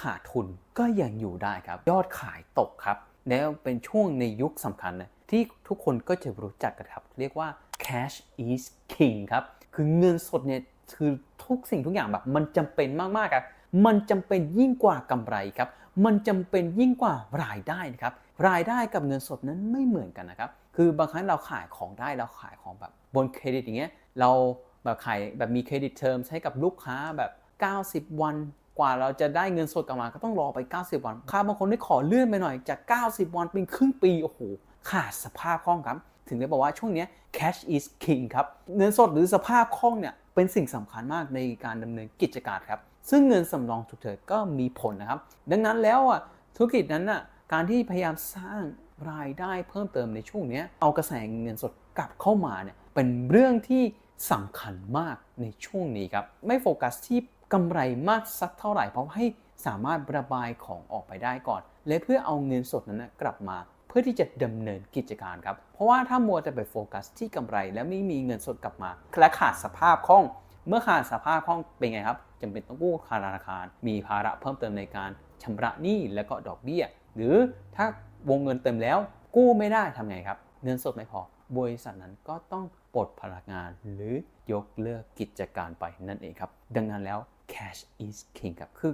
ขาดทุนก็ยังอยู่ได้ครับ ยอดขายตกครับ แล้วเป็นช่วงในยุคสำคัญนะที่ทุกคนก็จะรู้จักกันครับ เรียกว่า cash is king ครับ คือเงินสดเนี่ยคือทุกสิ่งทุกอย่างแบบมันจำเป็นมากๆครับมันจำเป็นยิ่งกว่ากำไรครับ มันจำเป็นยิ่งกว่ารายได้นะครับ รายได้กับเงินสดนั้นไม่เหมือนกันนะครับ คือบางครั้งเราขายของได้เราขายของแบบบนเครดิตอย่างเงี้ย เราแบบขายแบบมีเครดิตเทอมให้กับลูกค้าแบบ 90 วัน กว่าเราจะได้เงินสดกลับมาก็ต้องรอไป 90 วันค่าบางคนได้ขอเลื่อนไปหน่อยจาก 90 วันเป็นครึ่งปีโอ้โหขาดสภาพคล่องครับ ถึงได้บอกว่าช่วงนี้ cash is king ครับ เงินสดหรือสภาพคล่องเนี่ยเป็นสิ่งสำคัญมากในการดำเนินกิจการครับ ซึ่งเงินสำรองฉุกเฉินก็มีผลนะครับ ดังนั้นแล้วอะธุรกิจนั้นอะการที่พยายามสร้างรายได้เพิ่มเติมในช่วงนี้เอากระแสเงินสดกลับเข้ามาเนี่ยเป็นเรื่องที่สำคัญมากในช่วงนี้ครับ ไม่โฟกัสที่ กำไรมากสักเท่าไหร่ เพราะให้สามารถระบายของออกไปได้ก่อน และเพื่อเอาเงินสดนั้นกลับมา เพื่อที่จะดำเนินกิจการครับ เพราะว่าถ้ามัวแต่ไปโฟกัสที่กำไร และไม่มีเงินสดกลับมาและขาดสภาพคล่อง เมื่อขาดสภาพคล่องเป็นไงครับจำเป็นต้องกู้ธนาคาร มีภาระเพิ่มเติมในการชำระหนี้และก็ดอกเบี้ย หรือถ้าวงเงินเต็มแล้ว กู้ไม่ได้ทำไงครับ เงินสดไม่พอบริษัทนั้นก็ต้องปลดพนักงานหรือยกเลิกกิจการไปนั่นเองครับ ดังนั้นแล้ว cash is king ครับ คือ